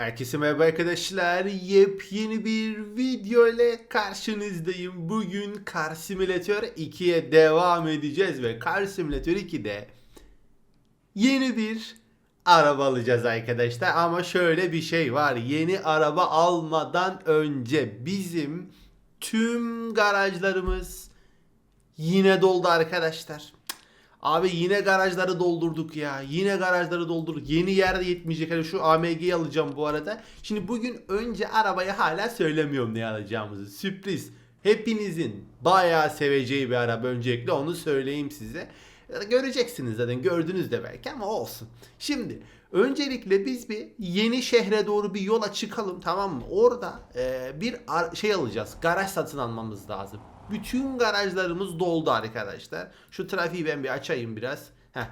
Herkese merhaba arkadaşlar. Yepyeni bir video ile karşınızdayım. Bugün Car Simulator 2'ye devam edeceğiz ve Car Simulator 2'de yeni bir araba alacağız arkadaşlar. Ama şöyle bir şey var. Yeni araba almadan önce bizim tüm garajlarımız yine doldu arkadaşlar. Abi yine garajları doldurduk ya. Yine garajları doldurduk. Yeni yerde yetmeyecek. Hani şu AMG'yi alacağım bu arada. Şimdi bugün önce arabayı hala söylemiyorum ne alacağımızı. Sürpriz. Hepinizin bayağı seveceği bir araba öncelikle onu söyleyeyim size. Göreceksiniz zaten gördünüz de belki ama olsun. Şimdi öncelikle biz bir yeni şehre doğru bir yola çıkalım tamam mı? Orada e, bir şey alacağız. Garaj satın almamız lazım. Bütün garajlarımız doldu arkadaşlar. Şu trafiği ben bir açayım biraz. Heh.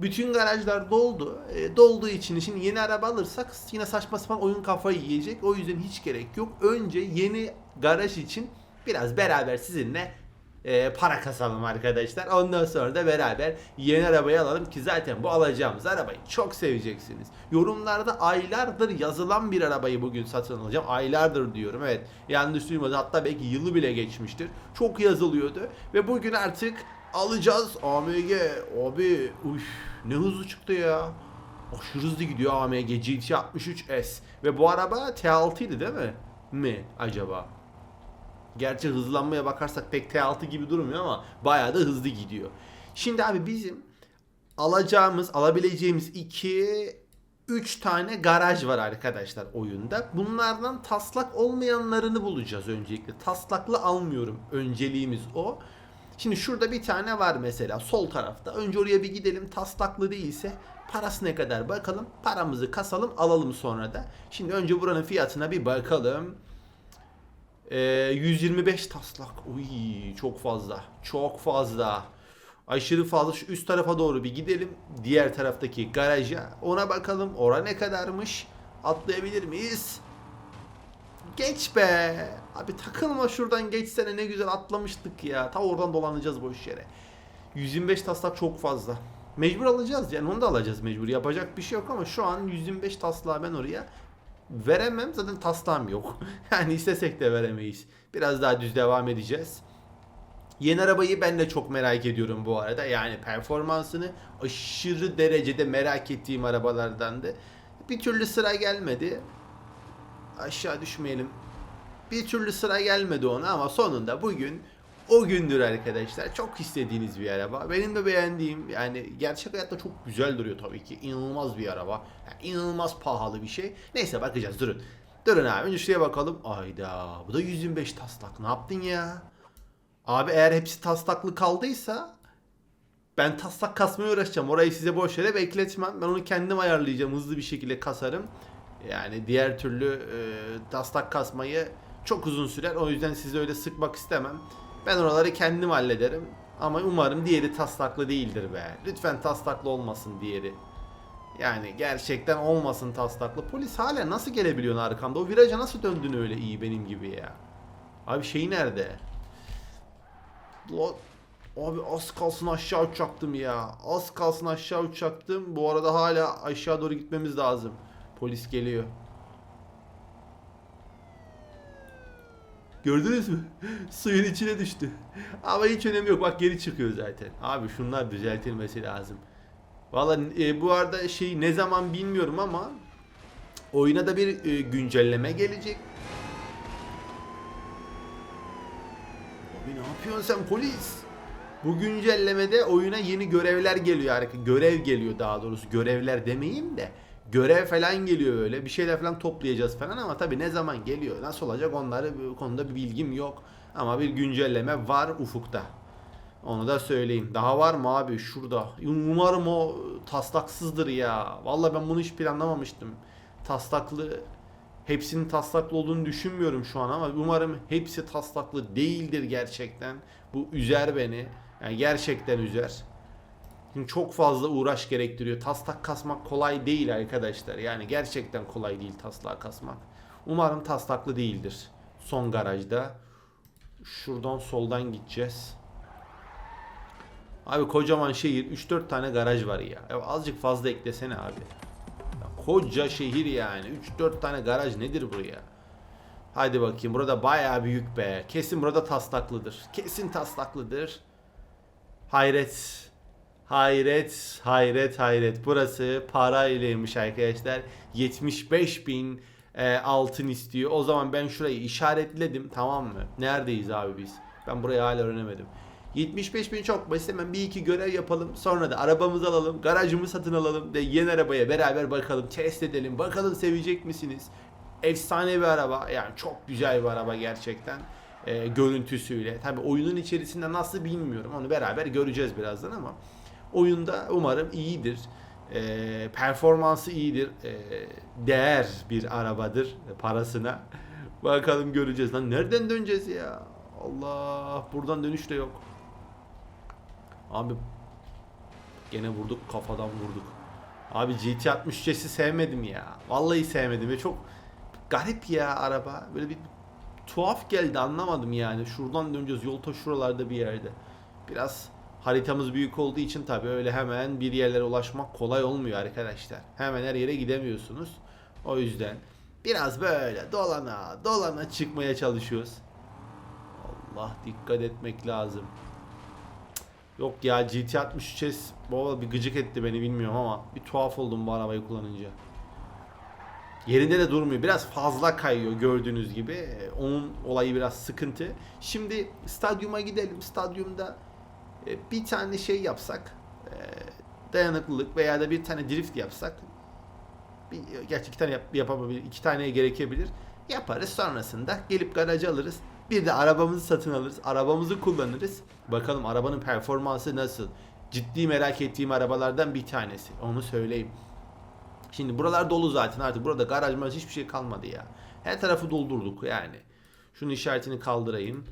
Bütün garajlar doldu. E, dolduğu için şimdi yeni araba alırsak yine saçma sapan oyun kafayı yiyecek. O yüzden hiç gerek yok. Önce yeni garaj için biraz beraber sizinle e, para kasalım arkadaşlar. Ondan sonra da beraber yeni arabayı alalım ki zaten bu alacağımız arabayı çok seveceksiniz. Yorumlarda aylardır yazılan bir arabayı bugün satın alacağım. Aylardır diyorum evet. Yanlış duymadı. Hatta belki yılı bile geçmiştir. Çok yazılıyordu ve bugün artık alacağız. AMG abi uş, ne hızlı çıktı ya. Aşırı hızlı gidiyor AMG GT 63S ve bu araba T6 idi değil mi? Mi acaba? Gerçi hızlanmaya bakarsak pek T6 gibi durmuyor ama bayağı da hızlı gidiyor. Şimdi abi bizim alacağımız, alabileceğimiz 2 3 tane garaj var arkadaşlar oyunda. Bunlardan taslak olmayanlarını bulacağız öncelikle. Taslaklı almıyorum. Önceliğimiz o. Şimdi şurada bir tane var mesela sol tarafta. Önce oraya bir gidelim. Taslaklı değilse parası ne kadar bakalım. Paramızı kasalım alalım sonra da. Şimdi önce buranın fiyatına bir bakalım. Ee, 125 taslak. Uy çok fazla. Çok fazla. Aşırı fazla. Şu üst tarafa doğru bir gidelim. Diğer taraftaki garaja. Ona bakalım. Ora ne kadarmış? Atlayabilir miyiz? Geç be. Abi takılma şuradan geçsene ne güzel atlamıştık ya. Ta oradan dolanacağız boş yere. 125 taslak çok fazla. Mecbur alacağız yani onu da alacağız mecbur. Yapacak bir şey yok ama şu an 125 taslağı ben oraya veremem. Zaten taslağım yok. yani istesek de veremeyiz. Biraz daha düz devam edeceğiz. Yeni arabayı ben de çok merak ediyorum bu arada. Yani performansını aşırı derecede merak ettiğim arabalardandı. Bir türlü sıra gelmedi. Aşağı düşmeyelim. Bir türlü sıra gelmedi ona ama sonunda bugün o gündür arkadaşlar. Çok istediğiniz bir araba. Benim de beğendiğim yani gerçek hayatta çok güzel duruyor tabii ki. İnanılmaz bir araba. Yani inanılmaz pahalı bir şey. Neyse bakacağız durun. Durun abi önce şuraya bakalım. Ayda bu da 125 taslak. Ne yaptın ya? Abi eğer hepsi taslaklı kaldıysa ben taslak kasmaya uğraşacağım. Orayı size boş yere bekletmem. Ben onu kendim ayarlayacağım. Hızlı bir şekilde kasarım. Yani diğer türlü e, taslak kasmayı çok uzun sürer. O yüzden sizi öyle sıkmak istemem. Ben oraları kendim hallederim. Ama umarım diğeri taslaklı değildir be. Lütfen taslaklı olmasın diğeri. Yani gerçekten olmasın taslaklı. Polis hala nasıl gelebiliyorsun arkamda? O viraja nasıl döndün öyle iyi benim gibi ya? Abi şey nerede? Abi az kalsın aşağı uçacaktım ya. Az kalsın aşağı uçacaktım. Bu arada hala aşağı doğru gitmemiz lazım. Polis geliyor. Gördünüz mü? Suyun içine düştü. Ama hiç önemi yok. Bak geri çıkıyor zaten. Abi şunlar düzeltilmesi lazım. Valla e, bu arada şey ne zaman bilmiyorum ama oyuna da bir e, güncelleme gelecek. Abi ne yapıyorsun sen polis? Bu güncellemede oyuna yeni görevler geliyor. Görev geliyor daha doğrusu. Görevler demeyeyim de. Görev falan geliyor böyle. Bir şeyler falan toplayacağız falan ama tabi ne zaman geliyor, nasıl olacak onları bu konuda bir bilgim yok. Ama bir güncelleme var ufukta. Onu da söyleyeyim. Daha var mı abi şurada? Umarım o taslaksızdır ya. Vallahi ben bunu hiç planlamamıştım. Taslaklı hepsinin taslaklı olduğunu düşünmüyorum şu an ama umarım hepsi taslaklı değildir gerçekten. Bu üzer beni. Yani gerçekten üzer. Çünkü çok fazla uğraş gerektiriyor. Taslak kasmak kolay değil arkadaşlar. Yani gerçekten kolay değil taslak kasmak. Umarım taslaklı değildir. Son garajda. Şuradan soldan gideceğiz. Abi kocaman şehir 3-4 tane garaj var ya. ya. Azıcık fazla eklesene abi. Ya koca şehir yani. 3-4 tane garaj nedir buraya? Hadi bakayım burada bayağı büyük be. Kesin burada taslaklıdır. Kesin taslaklıdır. Hayret. Hayret, hayret, hayret. Burası paraylaymış arkadaşlar. 75 bin e, altın istiyor. O zaman ben şurayı işaretledim tamam mı? Neredeyiz abi biz? Ben burayı hala öğrenemedim. 75 bin çok basit hemen bir iki görev yapalım. Sonra da arabamızı alalım. Garajımı satın alalım. Ve yeni arabaya beraber bakalım. Test edelim. Bakalım sevecek misiniz? Efsane bir araba. Yani çok güzel bir araba gerçekten. E, görüntüsüyle. Tabi oyunun içerisinde nasıl bilmiyorum. Onu beraber göreceğiz birazdan ama. Oyunda umarım iyidir. E, performansı iyidir. E, değer bir arabadır parasına. Bakalım göreceğiz. Lan nereden döneceğiz ya? Allah buradan dönüş de yok. Abi gene vurduk kafadan vurduk. Abi GT 63'esi sevmedim ya. Vallahi sevmedim ve çok garip ya araba. Böyle bir tuhaf geldi anlamadım yani. Şuradan döneceğiz yol ta şuralarda bir yerde. Biraz haritamız büyük olduğu için tabii öyle hemen bir yerlere ulaşmak kolay olmuyor arkadaşlar. Hemen her yere gidemiyorsunuz. O yüzden biraz böyle dolana dolana çıkmaya çalışıyoruz. Allah dikkat etmek lazım. Yok ya GT 63 S baba bir gıcık etti beni bilmiyorum ama bir tuhaf oldum bu arabayı kullanınca. Yerinde de durmuyor. Biraz fazla kayıyor gördüğünüz gibi. Ee, Onun olayı biraz sıkıntı. Şimdi stadyuma gidelim. Stadyumda bir tane şey yapsak, e, dayanıklılık veya da bir tane drift yapsak, bir, gerçi iki tane yap, yapabilir, iki taneye gerekebilir. Yaparız sonrasında gelip garajı alırız. Bir de arabamızı satın alırız. Arabamızı kullanırız. Bakalım arabanın performansı nasıl? Ciddi merak ettiğim arabalardan bir tanesi. Onu söyleyeyim. Şimdi buralar dolu zaten artık. Burada garaj maraj hiçbir şey kalmadı ya. Her tarafı doldurduk yani. Şunun işaretini kaldırayım.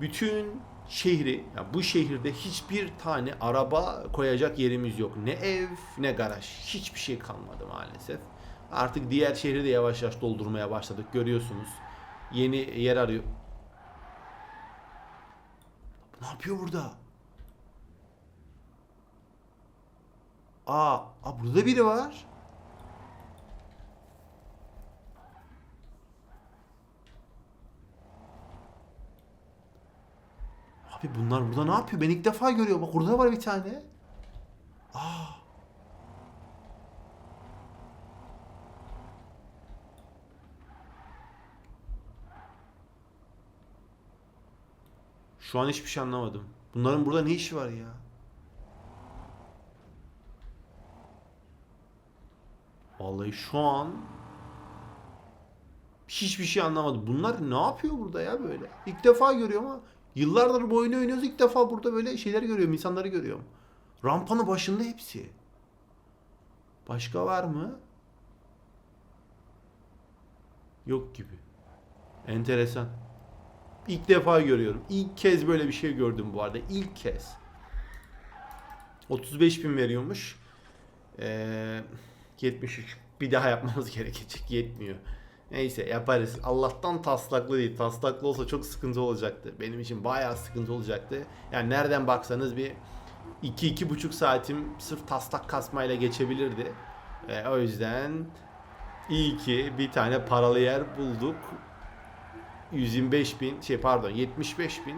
Bütün şehri, ya bu şehirde hiçbir tane araba koyacak yerimiz yok. Ne ev ne garaj. Hiçbir şey kalmadı maalesef. Artık diğer şehri de yavaş yavaş doldurmaya başladık. Görüyorsunuz. Yeni yer arıyor. Ne yapıyor burada? Aa, aa burada biri var. Abi bunlar burada ne yapıyor? Ben ilk defa görüyorum. Bak burada var bir tane. Aa. Şu an hiçbir şey anlamadım. Bunların burada ne işi var ya? Vallahi şu an hiçbir şey anlamadım. Bunlar ne yapıyor burada ya böyle? İlk defa görüyorum ama yıllardır bu oyunu oynuyoruz. İlk defa burada böyle şeyler görüyorum, insanları görüyorum. Rampanın başında hepsi. Başka var mı? Yok gibi. Enteresan. İlk defa görüyorum. İlk kez böyle bir şey gördüm bu arada. İlk kez. 35 bin veriyormuş. Ee, 73. Bir daha yapmamız gerekecek. Yetmiyor. Neyse yaparız. Allah'tan taslaklı değil. Taslaklı olsa çok sıkıntı olacaktı. Benim için bayağı sıkıntı olacaktı. Yani nereden baksanız bir 2-2,5 saatim sırf taslak kasmayla geçebilirdi. Ee, o yüzden iyi ki bir tane paralı yer bulduk. 125 bin şey pardon 75 bin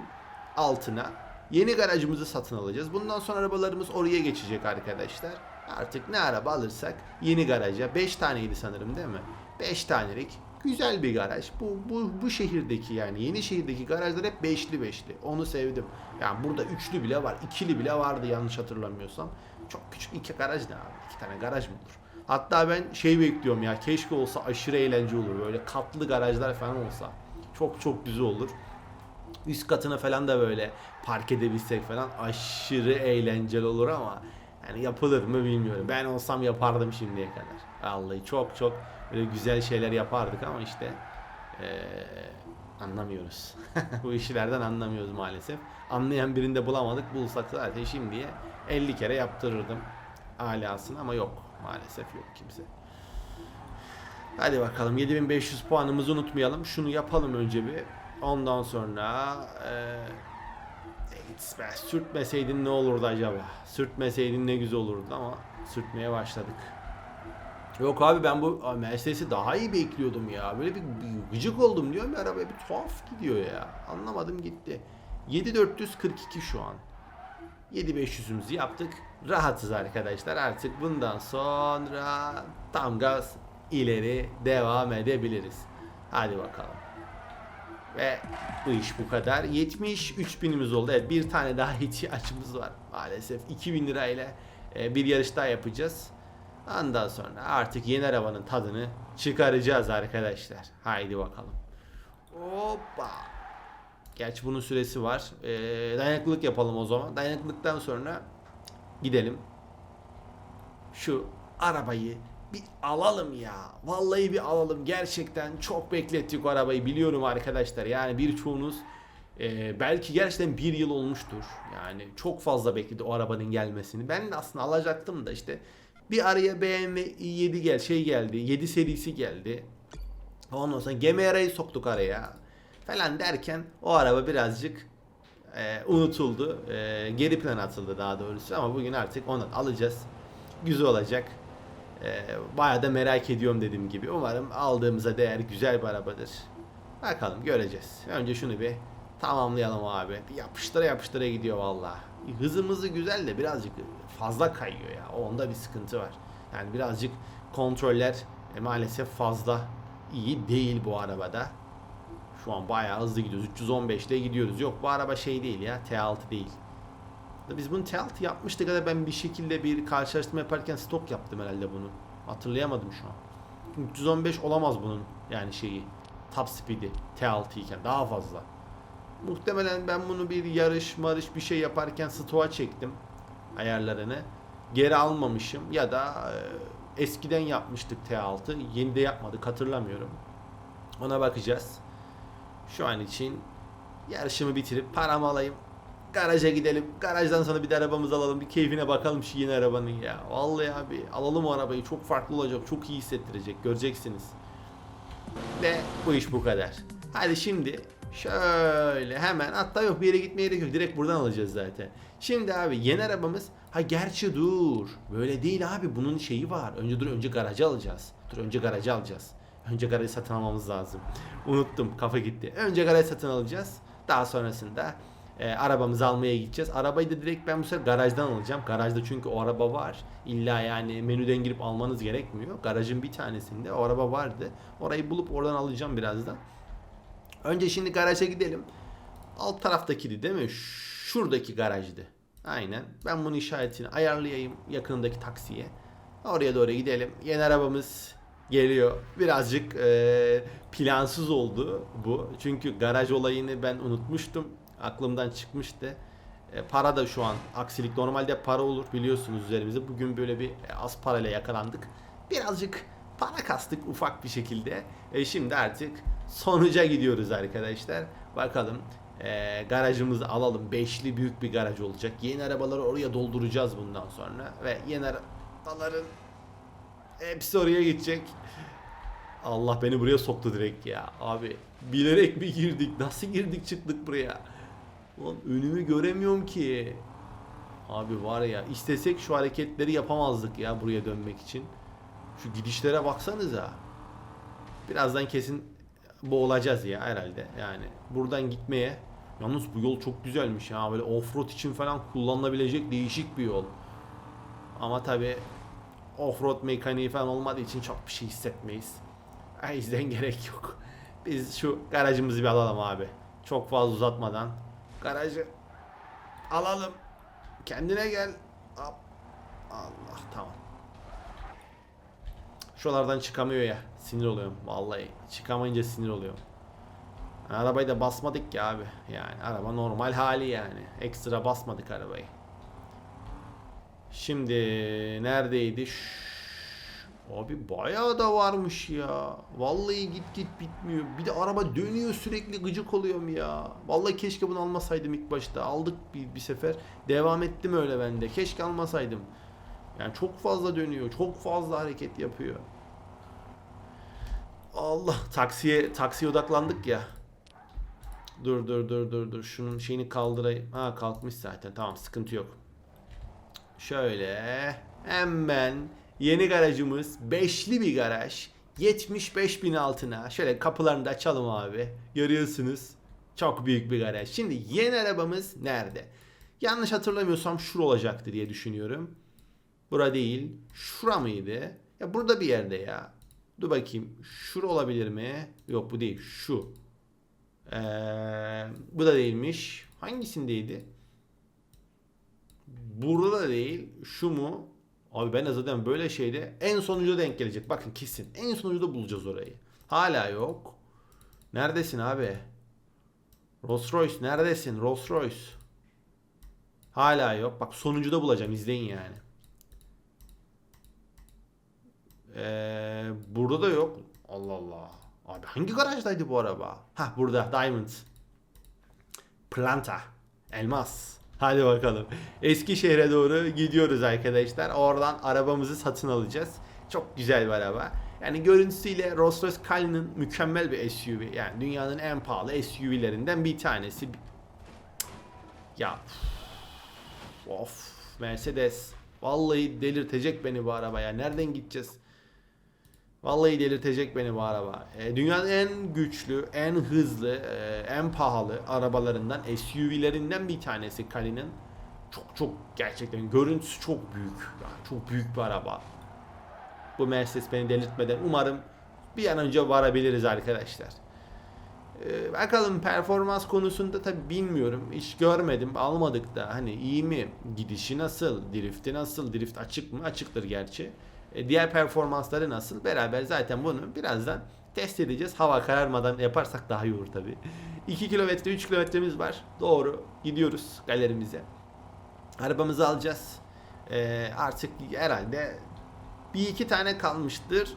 altına yeni garajımızı satın alacağız. Bundan sonra arabalarımız oraya geçecek arkadaşlar. Artık ne araba alırsak yeni garaja 5 taneydi sanırım değil mi? 5 tanelik güzel bir garaj. Bu, bu, bu şehirdeki yani yeni şehirdeki garajlar hep beşli beşli. Onu sevdim. Yani burada üçlü bile var. ikili bile vardı yanlış hatırlamıyorsam. Çok küçük iki garaj ne abi? İki tane garaj mı olur? Hatta ben şey bekliyorum ya keşke olsa aşırı eğlence olur. Böyle katlı garajlar falan olsa. Çok çok güzel olur. Üst katına falan da böyle park edebilsek falan aşırı eğlenceli olur ama yani yapılır mı bilmiyorum. Ben olsam yapardım şimdiye kadar. Vallahi çok çok böyle güzel şeyler yapardık ama işte eee, anlamıyoruz. Bu işlerden anlamıyoruz maalesef. Anlayan birini de bulamadık. Bulsak zaten şimdiye 50 kere yaptırırdım alasını ama yok. Maalesef yok kimse. Hadi bakalım 7500 puanımızı unutmayalım. Şunu yapalım önce bir. Ondan sonra be, sürtmeseydin ne olurdu acaba? Sürtmeseydin ne güzel olurdu ama sürtmeye başladık. Yok abi ben bu Mercedes'i daha iyi bekliyordum ya. Böyle bir, bir gıcık oldum diyorum ya arabaya bir tuhaf gidiyor ya. Anlamadım gitti. 7442 şu an. 7500'ümüzü yaptık. Rahatız arkadaşlar. Artık bundan sonra tam gaz ileri devam edebiliriz. Hadi bakalım. Ve bu iş bu kadar. 73 binimiz oldu. Evet bir tane daha ihtiyacımız var. Maalesef 2000 lirayla e, bir yarış daha yapacağız. Ondan sonra artık yeni arabanın tadını çıkaracağız arkadaşlar. Haydi bakalım. Hoppa. Gerçi bunun süresi var. Ee, dayanıklılık yapalım o zaman. Dayanıklılıktan sonra gidelim. Şu arabayı bir alalım ya. Vallahi bir alalım. Gerçekten çok beklettik arabayı biliyorum arkadaşlar. Yani birçoğunuz e, belki gerçekten bir yıl olmuştur. Yani çok fazla bekledi o arabanın gelmesini. Ben de aslında alacaktım da işte bir araya BMW 7 gel şey geldi. 7 serisi geldi. Ondan sonra Gemera'yı soktuk araya falan derken o araba birazcık e, unutuldu. E, geri plan atıldı daha doğrusu ama bugün artık onu alacağız. Güzel olacak. E, bayağı da merak ediyorum dediğim gibi. Umarım aldığımıza değer güzel bir arabadır. Bakalım göreceğiz. Önce şunu bir tamamlayalım abi. Bir yapıştıra yapıştıra gidiyor valla. Hızımızı güzel de birazcık fazla kayıyor ya. Onda bir sıkıntı var. Yani birazcık kontroller e, maalesef fazla iyi değil bu arabada. Şu an bayağı hızlı gidiyoruz. 315 ile gidiyoruz. Yok bu araba şey değil ya. T6 değil. Biz bunu T6 yapmıştık ya ben bir şekilde bir karşılaştırma yaparken stok yaptım herhalde bunu. Hatırlayamadım şu an. 315 olamaz bunun yani şeyi. Top speed'i T6 iken daha fazla. Muhtemelen ben bunu bir yarış marış bir şey yaparken stoğa çektim ayarlarını. Geri almamışım ya da e, eskiden yapmıştık T6. Yeni de yapmadık hatırlamıyorum. Ona bakacağız. Şu an için yarışımı bitirip paramı alayım. Garaja gidelim. Garajdan sonra bir de arabamızı alalım. Bir keyfine bakalım şu yeni arabanın ya. Vallahi abi alalım o arabayı. Çok farklı olacak. Çok iyi hissettirecek. Göreceksiniz. Ve bu iş bu kadar. Hadi şimdi şöyle hemen hatta yok bir yere gitmeye gerek yok. Direkt buradan alacağız zaten. Şimdi abi yeni arabamız ha gerçi dur. Böyle değil abi bunun şeyi var. Önce dur önce garajı alacağız. Dur önce garajı alacağız. Önce garajı satın almamız lazım. Unuttum kafa gitti. Önce garaj satın alacağız. Daha sonrasında e, arabamızı almaya gideceğiz. Arabayı da direkt ben bu sefer garajdan alacağım. Garajda çünkü o araba var. İlla yani menüden girip almanız gerekmiyor. Garajın bir tanesinde o araba vardı. Orayı bulup oradan alacağım birazdan. Önce şimdi garaja gidelim. Alt taraftakiydi değil mi? Şuradaki garajdı. Aynen. Ben bunun işaretini ayarlayayım yakınındaki taksiye. Oraya doğru gidelim. Yeni arabamız geliyor. Birazcık e, plansız oldu bu. Çünkü garaj olayını ben unutmuştum. Aklımdan çıkmıştı. E, para da şu an aksilik. Normalde para olur biliyorsunuz üzerimizde. Bugün böyle bir e, az parayla yakalandık. Birazcık para kastık ufak bir şekilde. E, şimdi artık sonuca gidiyoruz arkadaşlar. Bakalım e, garajımızı alalım. Beşli büyük bir garaj olacak. Yeni arabaları oraya dolduracağız bundan sonra. Ve yeni arabaların hepsi oraya gidecek. Allah beni buraya soktu direkt ya. Abi bilerek mi girdik? Nasıl girdik çıktık buraya? Ulan önümü göremiyorum ki. Abi var ya istesek şu hareketleri yapamazdık ya buraya dönmek için. Şu gidişlere baksanıza. Birazdan kesin boğulacağız ya herhalde. Yani buradan gitmeye Yalnız bu yol çok güzelmiş ya. Böyle offroad için falan kullanılabilecek değişik bir yol. Ama tabi offroad mekaniği falan olmadığı için çok bir şey hissetmeyiz. O yüzden gerek yok. Biz şu garajımızı bir alalım abi. Çok fazla uzatmadan. Garajı alalım. Kendine gel. Allah tamam. Şuralardan çıkamıyor ya. Sinir oluyorum vallahi. Çıkamayınca sinir oluyorum. Arabayı da basmadık ya abi. Yani araba normal hali yani. Ekstra basmadık arabayı. Şimdi neredeydi? Şşş. Abi bayağı da varmış ya. Vallahi git git bitmiyor. Bir de araba dönüyor sürekli gıcık oluyorum ya. Vallahi keşke bunu almasaydım ilk başta. Aldık bir, bir sefer. Devam ettim öyle bende. Keşke almasaydım. Yani çok fazla dönüyor. Çok fazla hareket yapıyor. Allah taksiye taksiye odaklandık ya. Dur dur dur dur dur. Şunun şeyini kaldırayım. Ha kalkmış zaten. Tamam sıkıntı yok. Şöyle hemen Yeni garajımız beşli bir garaj. 75 bin altına. Şöyle kapılarını da açalım abi. Görüyorsunuz. Çok büyük bir garaj. Şimdi yeni arabamız nerede? Yanlış hatırlamıyorsam şura olacaktı diye düşünüyorum. Bura değil. Şura mıydı? Ya burada bir yerde ya. Dur bakayım. Şura olabilir mi? Yok bu değil. Şu. Ee, bu da değilmiş. Hangisindeydi? Burada da değil. Şu mu? Abi ben de zaten böyle şeyde en sonuncuda denk gelecek. Bakın kesin. En sonuncuda bulacağız orayı. Hala yok. Neredesin abi? Rolls Royce neredesin? Rolls Royce. Hala yok. Bak sonuncuda bulacağım. izleyin yani. Ee, burada da yok. Allah Allah. Abi hangi garajdaydı bu araba? Ha burada Diamond. Planta. Elmas. Hadi bakalım. Eskişehir'e doğru gidiyoruz arkadaşlar. Oradan arabamızı satın alacağız. Çok güzel bir araba. Yani görüntüsüyle Rolls Royce Cullinan mükemmel bir SUV. Yani dünyanın en pahalı SUV'lerinden bir tanesi. Ya of Mercedes. Vallahi delirtecek beni bu araba ya. Nereden gideceğiz? Vallahi delirtecek beni bu araba. E, dünyanın en güçlü, en hızlı, e, en pahalı arabalarından, SUV'lerinden bir tanesi Kali'nin. Çok çok gerçekten görüntüsü çok büyük. Yani çok büyük bir araba. Bu Mercedes beni delirtmeden umarım bir an önce varabiliriz arkadaşlar. E, bakalım performans konusunda tabi bilmiyorum. Hiç görmedim, almadık da. Hani iyi mi? Gidişi nasıl? Drifti nasıl? Drift açık mı? Açıktır gerçi. E, diğer performansları nasıl? Beraber zaten bunu birazdan test edeceğiz. Hava kararmadan yaparsak daha iyi olur tabi. 2 kilometre 3 kilometremiz var. Doğru gidiyoruz galerimize. Arabamızı alacağız. E, artık herhalde bir iki tane kalmıştır.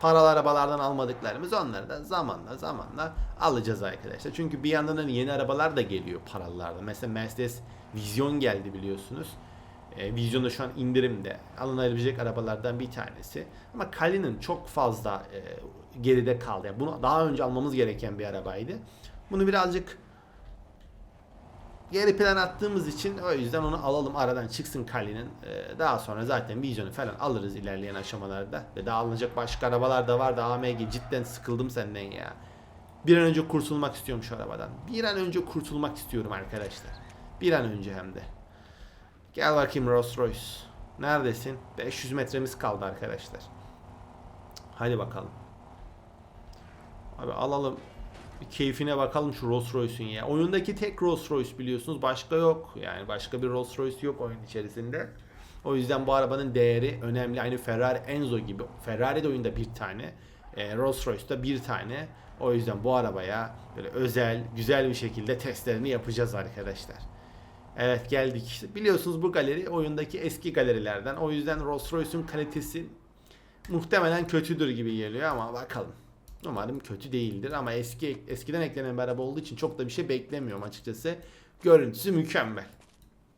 Paralı arabalardan almadıklarımız onları da zamanla zamanla alacağız arkadaşlar. Çünkü bir yandan hani yeni arabalar da geliyor paralılarda. Mesela Mercedes Vision geldi biliyorsunuz. E, Vizyonda şu an indirimde alınabilecek arabalardan bir tanesi. Ama Kali'nin çok fazla e, geride kaldı. Yani bunu daha önce almamız gereken bir arabaydı. Bunu birazcık geri plan attığımız için o yüzden onu alalım aradan çıksın Kali'nin. E, daha sonra zaten Vizyon'u falan alırız ilerleyen aşamalarda. Ve daha alınacak başka arabalar da var da AMG cidden sıkıldım senden ya. Bir an önce kurtulmak istiyorum şu arabadan. Bir an önce kurtulmak istiyorum arkadaşlar. Bir an önce hem de. Gel bakayım Rolls Royce. Neredesin? 500 metremiz kaldı arkadaşlar. Hadi bakalım. Abi alalım. Bir keyfine bakalım şu Rolls Royce'un ya. Oyundaki tek Rolls Royce biliyorsunuz. Başka yok. Yani başka bir Rolls Royce yok oyun içerisinde. O yüzden bu arabanın değeri önemli. Aynı Ferrari Enzo gibi. Ferrari de oyunda bir tane. E, Rolls Royce'da bir tane. O yüzden bu arabaya böyle özel, güzel bir şekilde testlerini yapacağız arkadaşlar. Evet geldik. Biliyorsunuz bu galeri oyundaki eski galerilerden. O yüzden Rolls Royce'un kalitesi muhtemelen kötüdür gibi geliyor ama bakalım. Umarım kötü değildir ama eski eskiden eklenen bir araba olduğu için çok da bir şey beklemiyorum açıkçası. Görüntüsü mükemmel.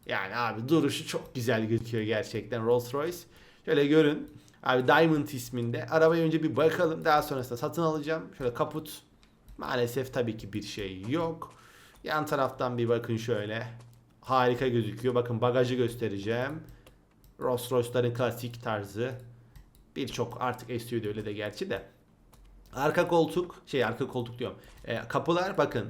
Yani abi duruşu çok güzel gözüküyor gerçekten Rolls Royce. Şöyle görün. Abi Diamond isminde. Arabaya önce bir bakalım. Daha sonrasında satın alacağım. Şöyle kaput. Maalesef tabii ki bir şey yok. Yan taraftan bir bakın şöyle harika gözüküyor. Bakın bagajı göstereceğim. Rolls Royce'ların klasik tarzı. Birçok artık SUV'de öyle de gerçi de. Arka koltuk, şey arka koltuk diyorum. E, kapılar bakın.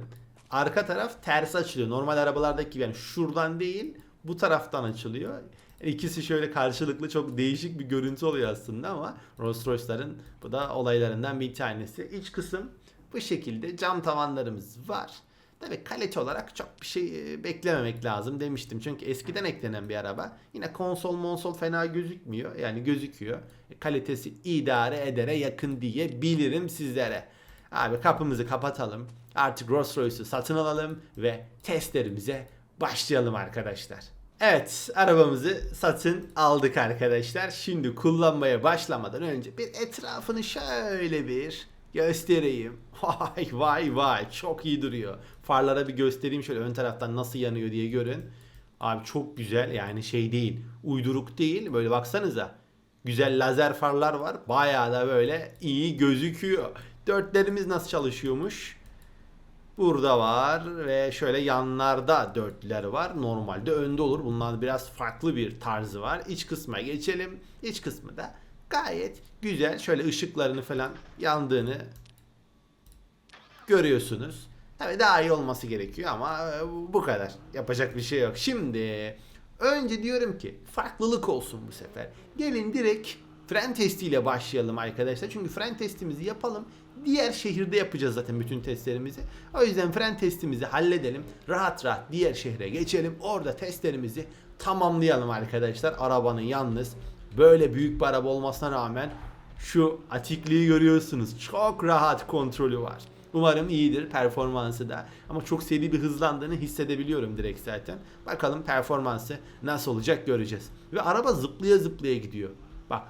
Arka taraf ters açılıyor. Normal arabalardaki gibi yani şuradan değil bu taraftan açılıyor. Yani ikisi şöyle karşılıklı çok değişik bir görüntü oluyor aslında ama Rolls Royce'ların bu da olaylarından bir tanesi. İç kısım bu şekilde cam tavanlarımız var. Tabi kalite olarak çok bir şey e, beklememek lazım demiştim. Çünkü eskiden eklenen bir araba. Yine konsol monsol fena gözükmüyor. Yani gözüküyor. E, kalitesi idare edere yakın diyebilirim sizlere. Abi kapımızı kapatalım. Artık Rolls Royce'u satın alalım ve testlerimize başlayalım arkadaşlar. Evet arabamızı satın aldık arkadaşlar. Şimdi kullanmaya başlamadan önce bir etrafını şöyle bir göstereyim. Vay vay vay çok iyi duruyor. Farlara bir göstereyim şöyle ön taraftan nasıl yanıyor diye görün. Abi çok güzel yani şey değil uyduruk değil böyle baksanıza. Güzel lazer farlar var bayağı da böyle iyi gözüküyor. Dörtlerimiz nasıl çalışıyormuş? Burada var ve şöyle yanlarda dörtlüler var. Normalde önde olur. Bundan biraz farklı bir tarzı var. İç kısma geçelim. İç kısmı da gayet güzel. Şöyle ışıklarını falan yandığını görüyorsunuz. Tabii daha iyi olması gerekiyor ama e, bu kadar. Yapacak bir şey yok. Şimdi önce diyorum ki farklılık olsun bu sefer. Gelin direkt fren testiyle başlayalım arkadaşlar. Çünkü fren testimizi yapalım. Diğer şehirde yapacağız zaten bütün testlerimizi. O yüzden fren testimizi halledelim. Rahat rahat diğer şehre geçelim. Orada testlerimizi tamamlayalım arkadaşlar. Arabanın yalnız böyle büyük bir araba olmasına rağmen şu atikliği görüyorsunuz. Çok rahat kontrolü var. Umarım iyidir performansı da. Ama çok seri bir hızlandığını hissedebiliyorum direkt zaten. Bakalım performansı nasıl olacak göreceğiz. Ve araba zıplaya zıplaya gidiyor. Bak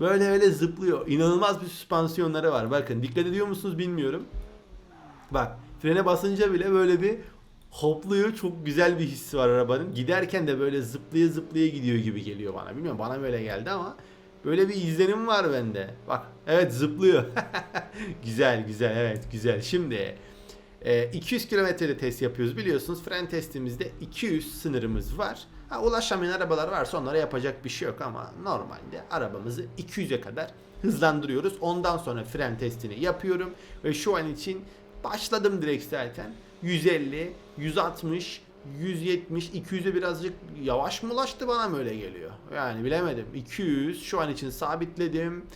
böyle öyle zıplıyor. İnanılmaz bir süspansiyonları var. Bakın dikkat ediyor musunuz bilmiyorum. Bak frene basınca bile böyle bir hopluyor. Çok güzel bir hissi var arabanın. Giderken de böyle zıplaya zıplaya gidiyor gibi geliyor bana. Bilmiyorum bana böyle geldi ama böyle bir izlenim var bende. Bak evet zıplıyor. güzel güzel evet güzel. Şimdi e, 200 kilometrede test yapıyoruz biliyorsunuz. Fren testimizde 200 sınırımız var. Ha, ulaşamayan arabalar varsa onlara yapacak bir şey yok ama normalde arabamızı 200'e kadar hızlandırıyoruz. Ondan sonra fren testini yapıyorum ve şu an için başladım direkt zaten. 150, 160, 170, 200'e birazcık yavaş mı ulaştı bana mı öyle geliyor? Yani bilemedim. 200 şu an için sabitledim.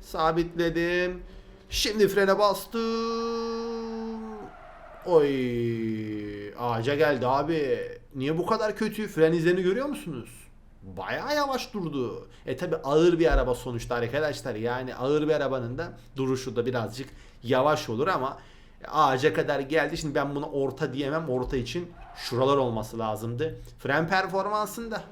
Sabitledim. Şimdi frene bastım. Oy ağaca geldi abi. Niye bu kadar kötü? Fren izlerini görüyor musunuz? Bayağı yavaş durdu. E tabi ağır bir araba sonuçta arkadaşlar. Yani ağır bir arabanın da duruşu da birazcık yavaş olur ama ağaca kadar geldi. Şimdi ben buna orta diyemem. Orta için şuralar olması lazımdı. Fren performansında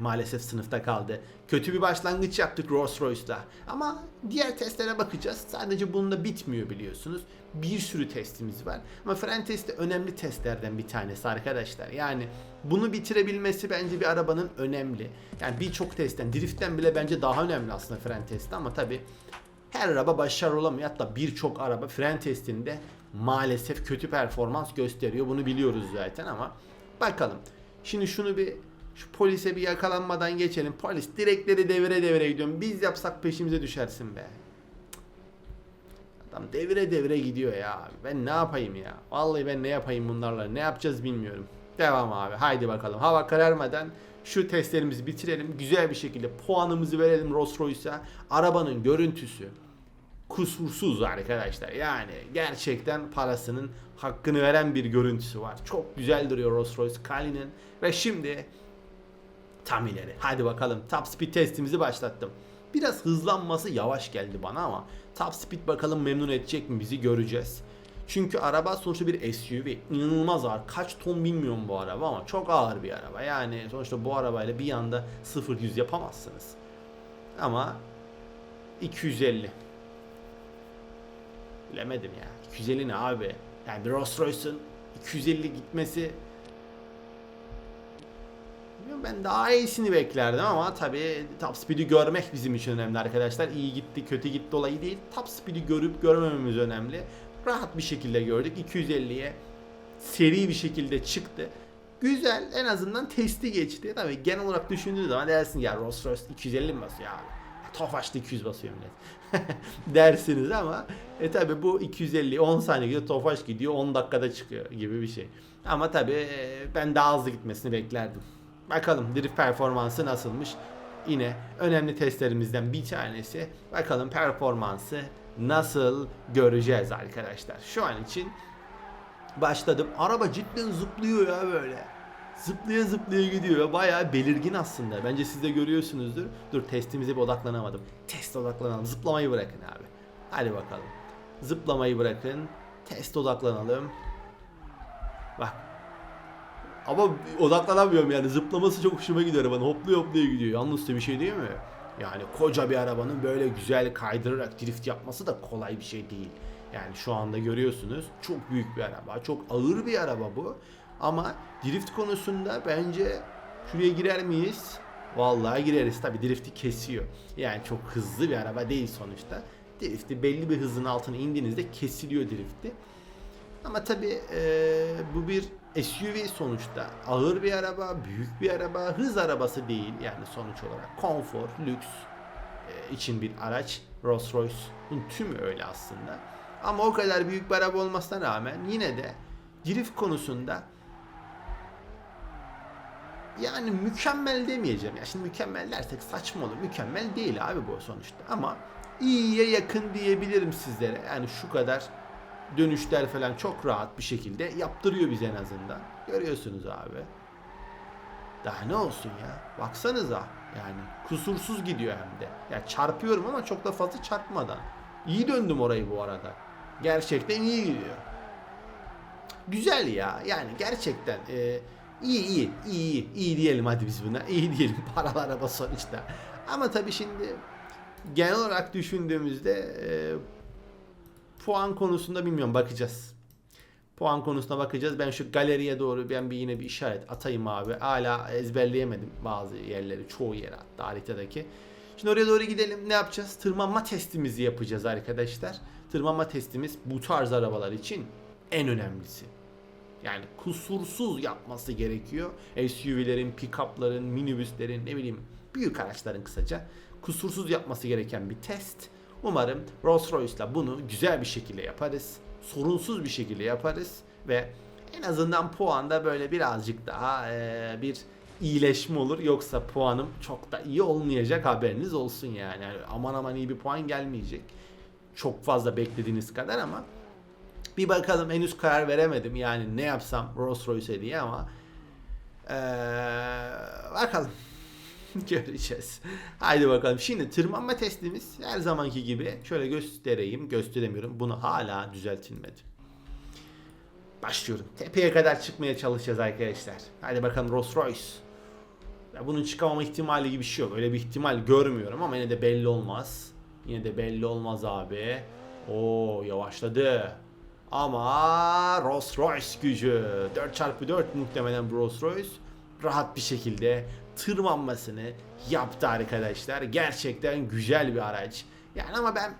maalesef sınıfta kaldı. Kötü bir başlangıç yaptık Rolls Royce'la. Ama diğer testlere bakacağız. Sadece bununla bitmiyor biliyorsunuz. Bir sürü testimiz var. Ama fren testi önemli testlerden bir tanesi arkadaşlar. Yani bunu bitirebilmesi bence bir arabanın önemli. Yani birçok testten, driftten bile bence daha önemli aslında fren testi ama tabi her araba başarılı olamıyor. Hatta birçok araba fren testinde maalesef kötü performans gösteriyor. Bunu biliyoruz zaten ama bakalım. Şimdi şunu bir şu polise bir yakalanmadan geçelim. Polis direkleri devire devire gidiyorum. Biz yapsak peşimize düşersin be. Adam devire devire gidiyor ya. Ben ne yapayım ya? Vallahi ben ne yapayım bunlarla? Ne yapacağız bilmiyorum. Devam abi. Haydi bakalım. Hava kararmadan şu testlerimizi bitirelim. Güzel bir şekilde puanımızı verelim Rolls Royce'a. Arabanın görüntüsü kusursuz arkadaşlar. Yani gerçekten parasının hakkını veren bir görüntüsü var. Çok güzel duruyor Rolls Royce Cullinan. Ve şimdi tam ileri. Hadi bakalım top speed testimizi başlattım. Biraz hızlanması yavaş geldi bana ama top speed bakalım memnun edecek mi bizi göreceğiz. Çünkü araba sonuçta bir SUV. İnanılmaz ağır. Kaç ton bilmiyorum bu araba ama çok ağır bir araba. Yani sonuçta bu arabayla bir anda 0-100 yapamazsınız. Ama 250. Bilemedim ya. 250 ne abi? Yani bir Rolls Royce'un 250 gitmesi ben daha iyisini beklerdim ama tabii top speed'i görmek bizim için önemli arkadaşlar. İyi gitti, kötü gitti olayı değil. Top speed'i görüp görmememiz önemli. Rahat bir şekilde gördük. 250'ye seri bir şekilde çıktı. Güzel en azından testi geçti. Tabii genel olarak düşündüğünüz zaman dersin ya Rolls Royce 250 mi basıyor abi? Tofaş'ta 200 basıyor millet. dersiniz ama e tabi bu 250 10 saniye gidiyor Tofaş gidiyor 10 dakikada çıkıyor gibi bir şey. Ama tabi e, ben daha hızlı gitmesini beklerdim. Bakalım drift performansı nasılmış. Yine önemli testlerimizden bir tanesi. Bakalım performansı nasıl göreceğiz arkadaşlar. Şu an için başladım. Araba cidden zıplıyor ya böyle. Zıplaya zıplaya gidiyor. Bayağı belirgin aslında. Bence siz de görüyorsunuzdur. Dur testimize bir odaklanamadım. Test odaklanalım. Zıplamayı bırakın abi. Hadi bakalım. Zıplamayı bırakın. Test odaklanalım. Bak. Ama odaklanamıyorum yani. Zıplaması çok hoşuma gidiyor arabanın. Hopluyor hopluyor gidiyor. Yalnız da bir şey değil mi? Yani koca bir arabanın böyle güzel kaydırarak drift yapması da kolay bir şey değil. Yani şu anda görüyorsunuz çok büyük bir araba. Çok ağır bir araba bu. Ama drift konusunda bence şuraya girer miyiz? Vallahi gireriz. Tabi drifti kesiyor. Yani çok hızlı bir araba değil sonuçta. Drifti belli bir hızın altına indiğinizde kesiliyor drifti. Ama tabi bu bir SUV sonuçta. Ağır bir araba, büyük bir araba, hız arabası değil yani sonuç olarak. Konfor, lüks e, için bir araç. Rolls Royce'un tümü öyle aslında. Ama o kadar büyük bir araba olmasına rağmen yine de drift konusunda yani mükemmel demeyeceğim. Ya şimdi mükemmel dersek saçma olur. Mükemmel değil abi bu sonuçta. Ama iyiye yakın diyebilirim sizlere. Yani şu kadar dönüşler falan çok rahat bir şekilde yaptırıyor bize en azından. Görüyorsunuz abi. Daha ne olsun ya? Baksanıza. Yani kusursuz gidiyor hem de. Ya çarpıyorum ama çok da fazla çarpmadan. İyi döndüm orayı bu arada. Gerçekten iyi gidiyor. Güzel ya. Yani gerçekten e, iyi iyi iyi iyi diyelim hadi biz buna. İyi diyelim paralar araba sonuçta. Ama tabii şimdi genel olarak düşündüğümüzde e, puan konusunda bilmiyorum bakacağız. Puan konusuna bakacağız. Ben şu galeriye doğru ben bir yine bir işaret atayım abi. Hala ezberleyemedim bazı yerleri. Çoğu yeri hatta haritadaki. Şimdi oraya doğru gidelim. Ne yapacağız? Tırmanma testimizi yapacağız arkadaşlar. Tırmanma testimiz bu tarz arabalar için en önemlisi. Yani kusursuz yapması gerekiyor. SUV'lerin, pick-up'ların, minibüslerin, ne bileyim büyük araçların kısaca kusursuz yapması gereken bir test. Umarım Rolls Royce'la bunu güzel bir şekilde yaparız. Sorunsuz bir şekilde yaparız ve en azından puanda böyle birazcık daha e, bir iyileşme olur. Yoksa puanım çok da iyi olmayacak haberiniz olsun yani. yani aman aman iyi bir puan gelmeyecek. Çok fazla beklediğiniz kadar ama bir bakalım henüz karar veremedim yani ne yapsam Rolls Royce diye ama ee, bakalım göreceğiz. Haydi bakalım. Şimdi tırmanma testimiz her zamanki gibi şöyle göstereyim. Gösteremiyorum. Bunu hala düzeltilmedi. Başlıyorum. Tepeye kadar çıkmaya çalışacağız arkadaşlar. Hadi bakalım Rolls Royce. Ya bunun çıkamama ihtimali gibi bir şey yok. Öyle bir ihtimal görmüyorum ama yine de belli olmaz. Yine de belli olmaz abi. Oo yavaşladı. Ama Rolls Royce gücü 4x4 muhtemelen Rolls Royce rahat bir şekilde tırmanmasını yaptı arkadaşlar. Gerçekten güzel bir araç. Yani ama ben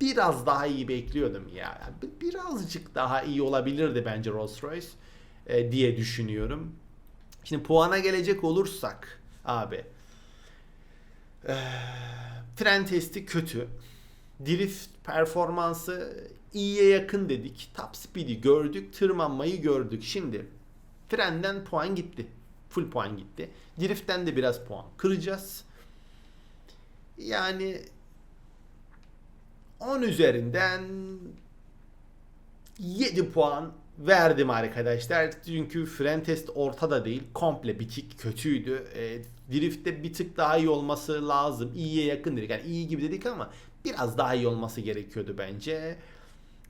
biraz daha iyi bekliyordum ya. Birazcık daha iyi olabilirdi bence Rolls Royce e, diye düşünüyorum. Şimdi puana gelecek olursak abi. E, fren testi kötü. Drift performansı iyiye yakın dedik. Top speed'i gördük. Tırmanmayı gördük. Şimdi frenden puan gitti. Full puan gitti. Drift'ten de biraz puan kıracağız. Yani 10 üzerinden 7 puan verdim arkadaşlar. Çünkü fren test ortada değil. Komple bitik kötüydü. E, drift'te bir tık daha iyi olması lazım. İyiye yakın dedik. Yani iyi gibi dedik ama biraz daha iyi olması gerekiyordu bence.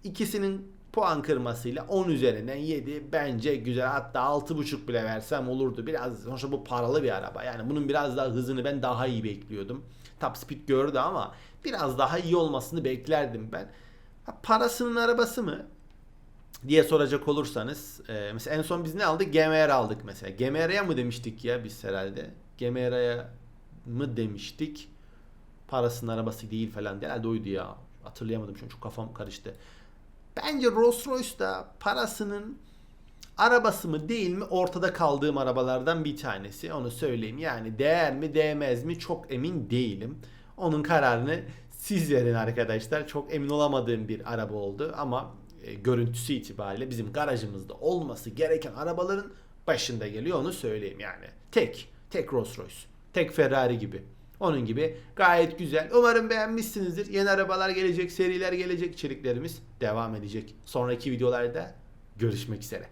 İkisinin puan kırmasıyla 10 üzerinden 7 bence güzel. Hatta 6.5 bile versem olurdu. Biraz sonuçta bu paralı bir araba. Yani bunun biraz daha hızını ben daha iyi bekliyordum. Top speed gördü ama biraz daha iyi olmasını beklerdim ben. Ha, parasının arabası mı? diye soracak olursanız e, mesela en son biz ne aldık? GMR aldık mesela. GMR'ya mı demiştik ya biz herhalde? GMR'ya mı demiştik? Parasının arabası değil falan. Herhalde oydu ya. Hatırlayamadım şu an çok kafam karıştı. Bence Rolls Royce da parasının arabası mı değil mi ortada kaldığım arabalardan bir tanesi. Onu söyleyeyim. Yani değer mi değmez mi çok emin değilim. Onun kararını siz verin arkadaşlar. Çok emin olamadığım bir araba oldu ama e, görüntüsü itibariyle bizim garajımızda olması gereken arabaların başında geliyor onu söyleyeyim yani. Tek, tek Rolls Royce, tek Ferrari gibi. Onun gibi gayet güzel. Umarım beğenmişsinizdir. Yeni arabalar gelecek, seriler gelecek, içeriklerimiz devam edecek. Sonraki videolarda görüşmek üzere.